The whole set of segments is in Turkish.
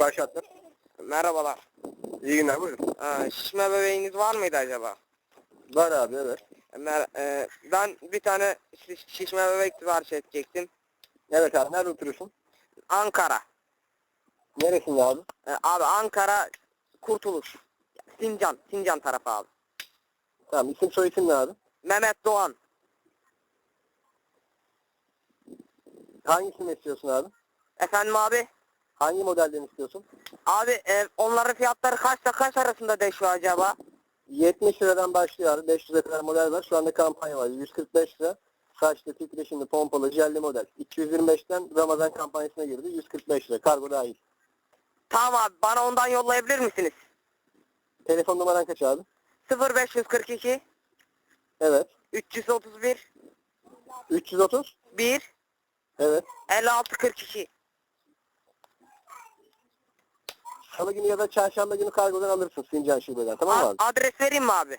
Başlattım. Merhabalar. İyi günler buyurun. Ee, şişme bebeğiniz var mıydı acaba? Var abi evet. Mer e, ben bir tane şiş- şişme bebek sipariş edecektim. Evet abi nerede oturuyorsun? Ankara. Neresinde abi? Ee, abi Ankara Kurtuluş. Sincan. Sincan tarafı abi. Tamam isim soy isim ne abi? Mehmet Doğan. Hangisini istiyorsun abi? Efendim abi? Hangi modelden istiyorsun? Abi e, onların fiyatları kaçta kaç arasında değişiyor acaba? 70 liradan başlıyor abi. 500'e kadar model var. Şu anda kampanya var. 145 lira. Saçlı, titreşimli, pompalı, jelli model. 225'ten Ramazan kampanyasına girdi. 145 lira. Kargo dahil. Tamam abi bana ondan yollayabilir misiniz? Telefon numaran kaç abi? 0542 Evet. 331 330? 1 Evet. 56 Salı günü ya da çarşamba günü kargodan alırsın Sincan şubeden. Tamam mı abi? adres vereyim mi abi?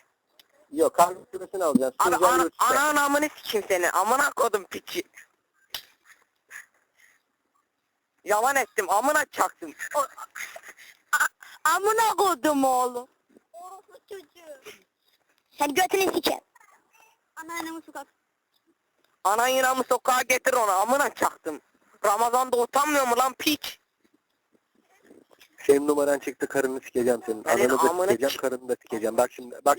Yok kargo şubesini alacaksın. Abi Sincan ana, yurt içi. ana anamını sikeyim seni. Amına kodum piçi. Yalan ettim. Amına çaktım. Amına koydum oğlum. Orospu çocuğu. Sen götünü siker. Anneannemi sokak. Anan yinamı sokağa getir onu. Amına çaktım. Ramazan'da utanmıyor mu lan piç? Senin numaran çıktı karını sikeceğim senin. Senin Ananı da amına sikeceğim karını da sikeceğim. Bak şimdi bak